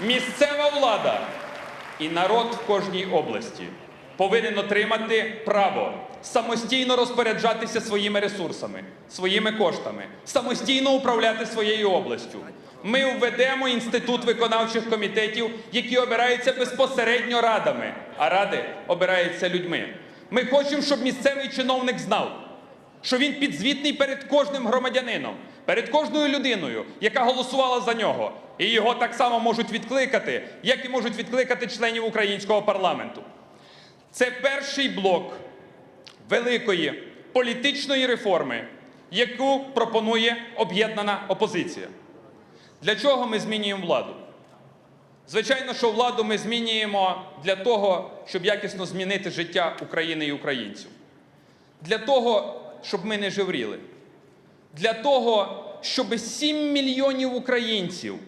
Місцева влада і народ в кожній області повинен отримати право самостійно розпоряджатися своїми ресурсами, своїми коштами, самостійно управляти своєю областю. Ми введемо інститут виконавчих комітетів, які обираються безпосередньо радами, а ради обираються людьми. Ми хочемо, щоб місцевий чиновник знав, що він підзвітний перед кожним громадянином, перед кожною людиною, яка голосувала за нього. І його так само можуть відкликати, як і можуть відкликати членів українського парламенту. Це перший блок великої політичної реформи, яку пропонує об'єднана опозиція. Для чого ми змінюємо владу? Звичайно, що владу ми змінюємо для того, щоб якісно змінити життя України і українців. Для того, щоб ми не жевріли. Для того, щоб 7 мільйонів українців,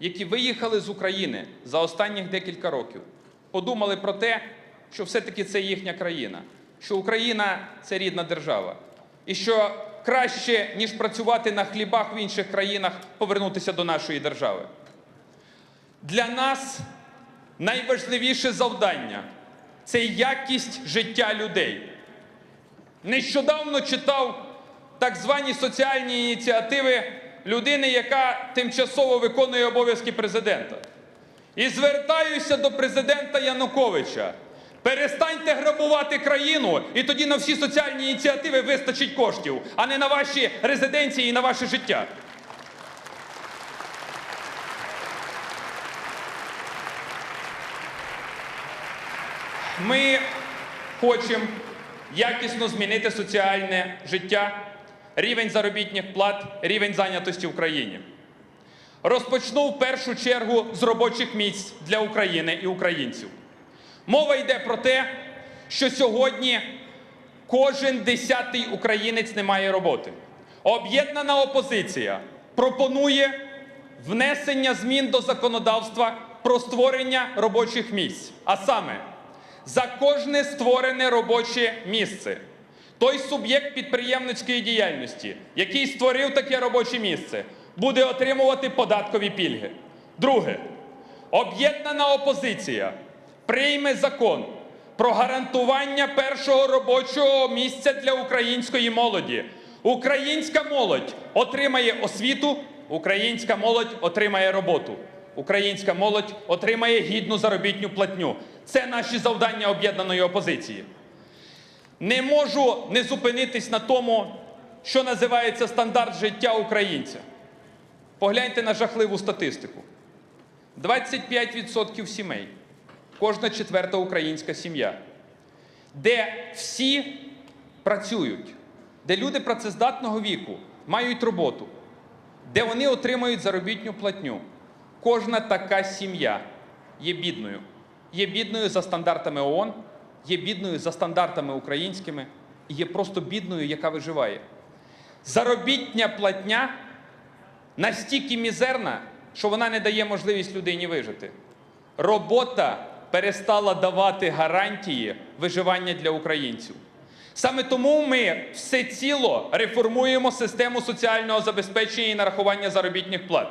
які виїхали з України за останніх декілька років, подумали про те, що все-таки це їхня країна, що Україна це рідна держава. І що краще, ніж працювати на хлібах в інших країнах, повернутися до нашої держави. Для нас найважливіше завдання це якість життя людей. Нещодавно читав так звані соціальні ініціативи людини, яка тимчасово виконує обов'язки президента. І звертаюся до президента Януковича. Перестаньте грабувати країну, і тоді на всі соціальні ініціативи вистачить коштів, а не на ваші резиденції і на ваше життя. Ми хочемо якісно змінити соціальне життя, рівень заробітних плат, рівень зайнятості в країні. Розпочну в першу чергу з робочих місць для України і українців. Мова йде про те, що сьогодні кожен десятий українець не має роботи. Об'єднана опозиція пропонує внесення змін до законодавства про створення робочих місць. А саме, за кожне створене робоче місце той суб'єкт підприємницької діяльності, який створив таке робоче місце, буде отримувати податкові пільги. Друге, об'єднана опозиція прийме закон про гарантування першого робочого місця для української молоді. Українська молодь отримає освіту, українська молодь отримає роботу. Українська молодь отримає гідну заробітню платню. Це наші завдання об'єднаної опозиції. Не можу не зупинитись на тому, що називається стандарт життя українця. Погляньте на жахливу статистику: 25% сімей, кожна четверта українська сім'я, де всі працюють, де люди працездатного віку мають роботу, де вони отримують заробітню платню. Кожна така сім'я є бідною. Є бідною за стандартами ООН, є бідною за стандартами українськими, і є просто бідною, яка виживає. Заробітня платня настільки мізерна, що вона не дає можливість людині вижити. Робота перестала давати гарантії виживання для українців. Саме тому ми всеціло реформуємо систему соціального забезпечення і нарахування заробітних плат.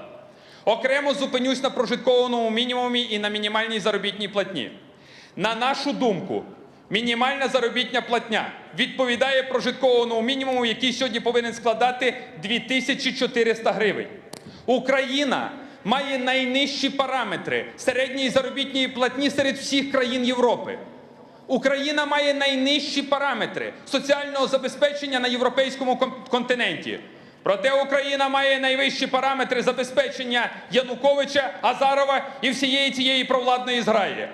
Окремо зупинюсь на прожитковому мінімумі і на мінімальній заробітній платні. На нашу думку, мінімальна заробітня платня відповідає прожитковому мінімуму, який сьогодні повинен складати 2400 гривень. Україна має найнижчі параметри середньої заробітної платні серед всіх країн Європи. Україна має найнижчі параметри соціального забезпечення на європейському континенті. Проте Україна має найвищі параметри забезпечення Януковича, Азарова і всієї цієї провладної зграї.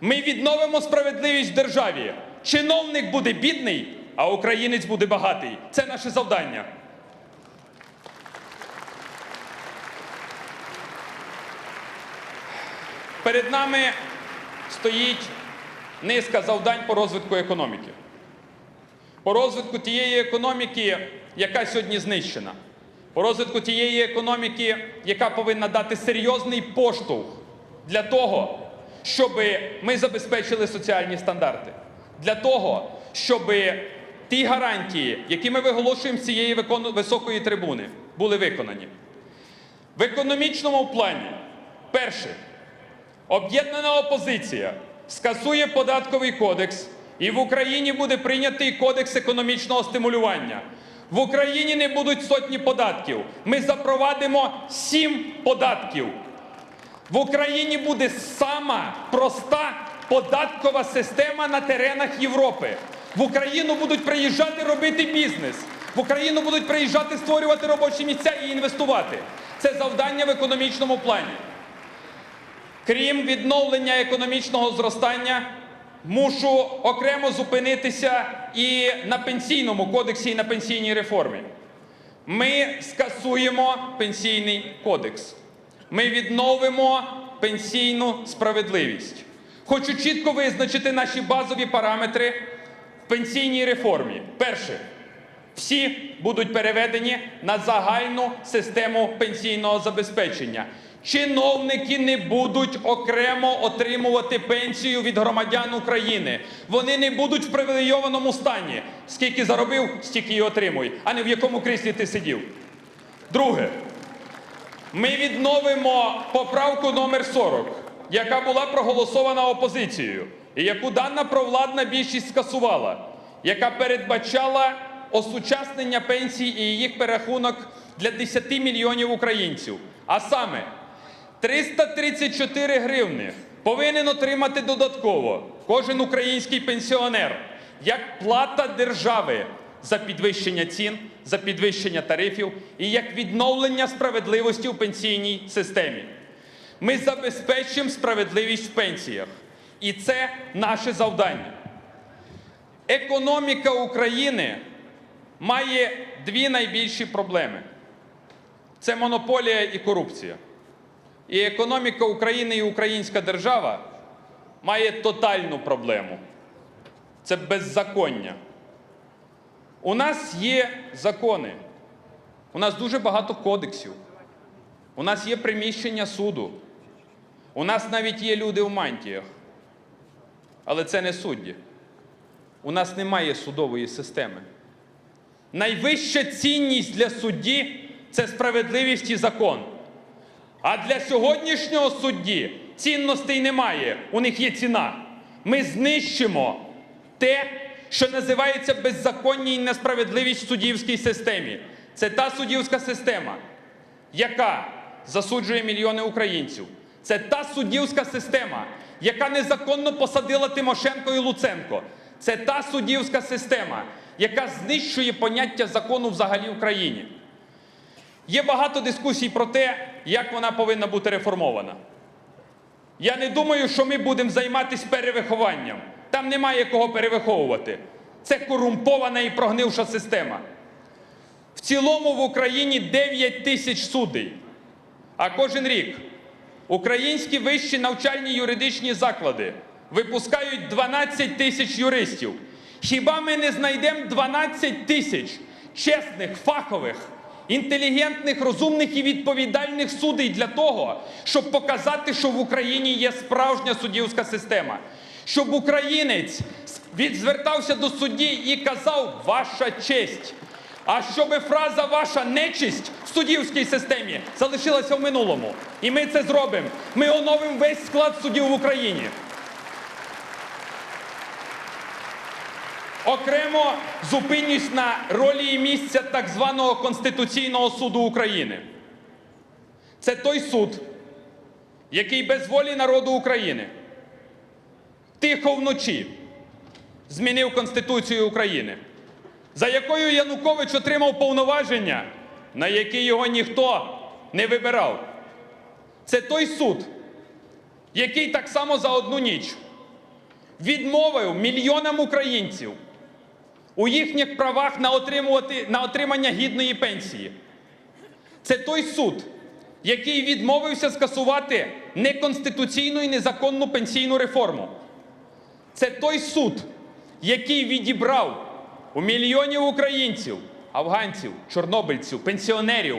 Ми відновимо справедливість в державі. Чиновник буде бідний, а українець буде багатий. Це наше завдання. Перед нами стоїть низка завдань по розвитку економіки. По розвитку тієї економіки, яка сьогодні знищена. По розвитку тієї економіки, яка повинна дати серйозний поштовх для того, щоб ми забезпечили соціальні стандарти. Для того, щоб ті гарантії, які ми виголошуємо з цієї високої трибуни, були виконані. В економічному плані, перше, Об'єднана опозиція скасує податковий кодекс, і в Україні буде прийнятий кодекс економічного стимулювання. В Україні не будуть сотні податків. Ми запровадимо сім податків. В Україні буде сама проста податкова система на теренах Європи. В Україну будуть приїжджати робити бізнес. В Україну будуть приїжджати створювати робочі місця і інвестувати. Це завдання в економічному плані. Крім відновлення економічного зростання, мушу окремо зупинитися і на пенсійному кодексі, і на пенсійній реформі. Ми скасуємо пенсійний кодекс. Ми відновимо пенсійну справедливість. Хочу чітко визначити наші базові параметри в пенсійній реформі. Перше, всі будуть переведені на загальну систему пенсійного забезпечення. Чиновники не будуть окремо отримувати пенсію від громадян України. Вони не будуть в привілейованому стані. Скільки заробив, стільки і отримуй, а не в якому кріслі ти сидів. Друге, ми відновимо поправку номер 40, яка була проголосована опозицією, і яку дана провладна більшість скасувала, яка передбачала осучаснення пенсій і їх перерахунок для 10 мільйонів українців. А саме 334 гривни повинен отримати додатково кожен український пенсіонер як плата держави за підвищення цін, за підвищення тарифів і як відновлення справедливості у пенсійній системі. Ми забезпечимо справедливість в пенсіях. І це наше завдання. Економіка України має дві найбільші проблеми: це монополія і корупція. І економіка України і українська держава має тотальну проблему це беззаконня. У нас є закони, у нас дуже багато кодексів, у нас є приміщення суду, у нас навіть є люди в мантіях. Але це не судді. У нас немає судової системи. Найвища цінність для судді це справедливість і закон. А для сьогоднішнього судді цінностей немає, у них є ціна. Ми знищимо те, що називається беззаконня і несправедливість в суддівській системі. Це та суддівська система, яка засуджує мільйони українців. Це та суддівська система, яка незаконно посадила Тимошенко і Луценко. Це та суддівська система, яка знищує поняття закону взагалі в країні. Є багато дискусій про те, як вона повинна бути реформована. Я не думаю, що ми будемо займатися перевихованням. Там немає кого перевиховувати. Це корумпована і прогнивша система. В цілому в Україні 9 тисяч судей. А кожен рік українські вищі навчальні юридичні заклади випускають 12 тисяч юристів. Хіба ми не знайдемо 12 тисяч чесних, фахових, інтелігентних, розумних і відповідальних судей для того, щоб показати, що в Україні є справжня суддівська система? Щоб українець звертався до судді і казав ваша честь. А щоб фраза ваша нечисть в суддівській системі залишилася в минулому. І ми це зробимо. Ми оновимо весь склад суддів в Україні. Окремо зупинюсь на ролі і місця так званого Конституційного суду України. Це той суд, який без волі народу України тихо вночі змінив Конституцію України, за якою Янукович отримав повноваження, на які його ніхто не вибирав. Це той суд, який так само за одну ніч відмовив мільйонам українців у їхніх правах на, отримувати, на отримання гідної пенсії. Це той суд, який відмовився скасувати неконституційну і незаконну пенсійну реформу. Це той суд, який відібрав у мільйонів українців, афганців, чорнобильців, пенсіонерів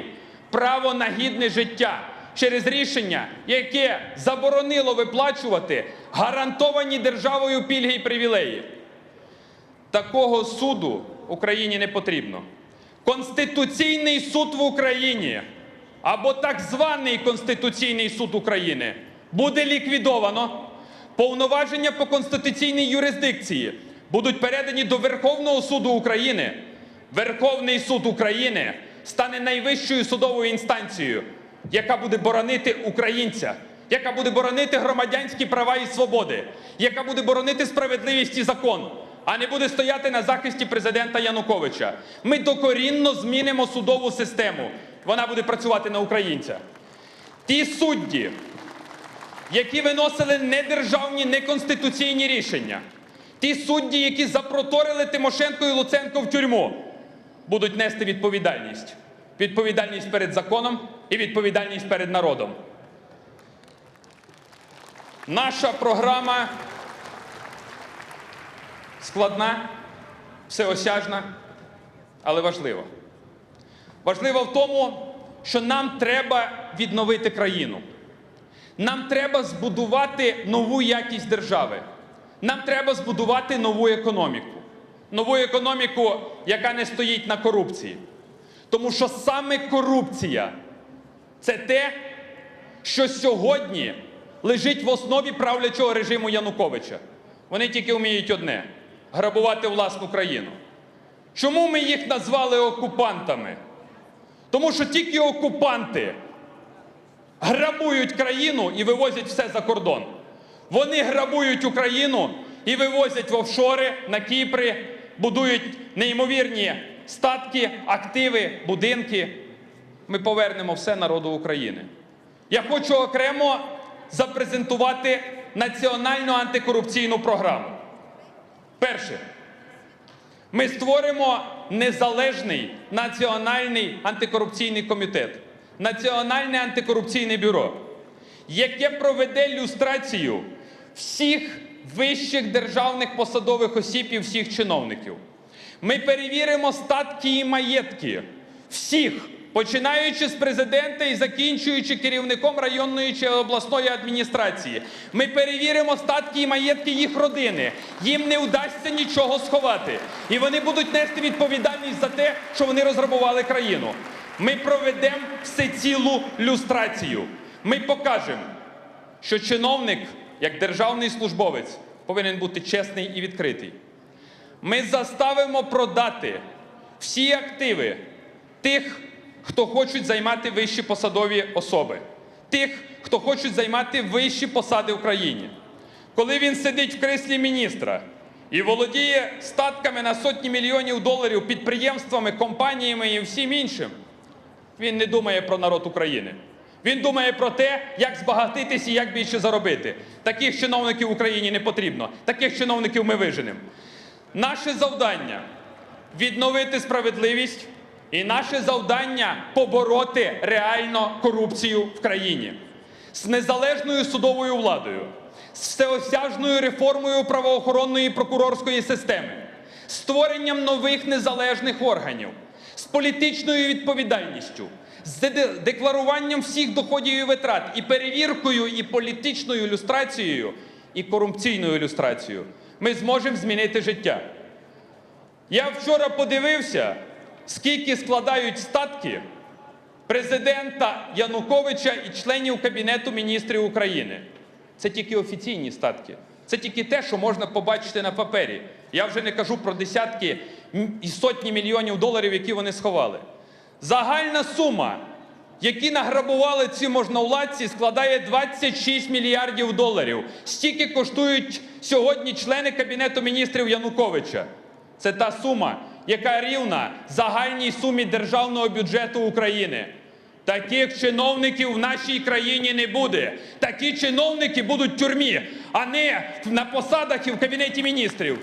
право на гідне життя через рішення, яке заборонило виплачувати гарантовані державою пільги і привілеї. Такого суду Україні не потрібно. Конституційний суд в Україні або так званий Конституційний суд України буде ліквідовано, повноваження по конституційній юрисдикції будуть передані до Верховного суду України. Верховний суд України стане найвищою судовою інстанцією, яка буде боронити українця, яка буде боронити громадянські права і свободи, яка буде боронити справедливість і закон, а не буде стояти на захисті президента Януковича. Ми докорінно змінимо судову систему. Вона буде працювати на українця. Ті судді, які виносили недержавні, неконституційні рішення, ті судді, які запроторили Тимошенко і Луценко в тюрму, будуть нести відповідальність. Відповідальність перед законом і відповідальність перед народом. Наша програма складна, всеосяжна, але важлива. Важливо в тому, що нам треба відновити країну. Нам треба збудувати нову якість держави. Нам треба збудувати нову економіку. Нову економіку, яка не стоїть на корупції. Тому що саме корупція це те, що сьогодні лежить в основі правлячого режиму Януковича. Вони тільки вміють одне грабувати власну країну. Чому ми їх назвали окупантами? Тому що тільки окупанти грабують країну і вивозять все за кордон. Вони грабують Україну і вивозять в офшори на Кіпри, будують неймовірні статки, активи, будинки. Ми повернемо все народу України. Я хочу окремо запрезентувати національну антикорупційну програму. Перше. Ми створимо незалежний національний антикорупційний комітет, Національне антикорупційне бюро, яке проведе люстрацію всіх вищих державних посадових осіб і всіх чиновників. Ми перевіримо статки і маєтки всіх, починаючи з президента і закінчуючи керівником районної чи обласної адміністрації. Ми перевіримо статки і маєтки їх родини. Їм не вдасться нічого сховати. І вони будуть нести відповідальність за те, що вони розграбували країну. Ми проведемо всецілу люстрацію. Ми покажемо, що чиновник, як державний службовець, повинен бути чесний і відкритий. Ми заставимо продати всі активи тих, хто хочуть займати вищі посадові особи, тих, хто хочуть займати вищі посади в країні. Коли він сидить в креслі міністра і володіє статками на сотні мільйонів доларів, підприємствами, компаніями і всім іншим, він не думає про народ України. Він думає про те, як збагатитись і як більше заробити. Таких чиновників Україні не потрібно. Таких чиновників ми виженемо. Наше завдання відновити справедливість, і наше завдання побороти реально корупцію в країні з незалежною судовою владою, з всеосяжною реформою правоохоронної прокурорської системи, створенням нових незалежних органів, з політичною відповідальністю, з декларуванням всіх доходів і витрат, і перевіркою, і політичною люстрацією, і корупційною люстрацією. Ми зможемо змінити життя. Я вчора подивився, скільки складають статки президента Януковича і членів Кабінету міністрів України. Це тільки офіційні статки. Це тільки те, що можна побачити на папері. Я вже не кажу про десятки і сотні мільйонів доларів, які вони сховали. Загальна сума, які награбували ці можновладці, складає 26 мільярдів доларів. Стільки коштують сьогодні члени Кабінету міністрів Януковича. Це та сума, яка рівна загальній сумі державного бюджету України. Таких чиновників в нашій країні не буде. Такі чиновники будуть в тюрмі, а не на посадах і в кабінеті міністрів.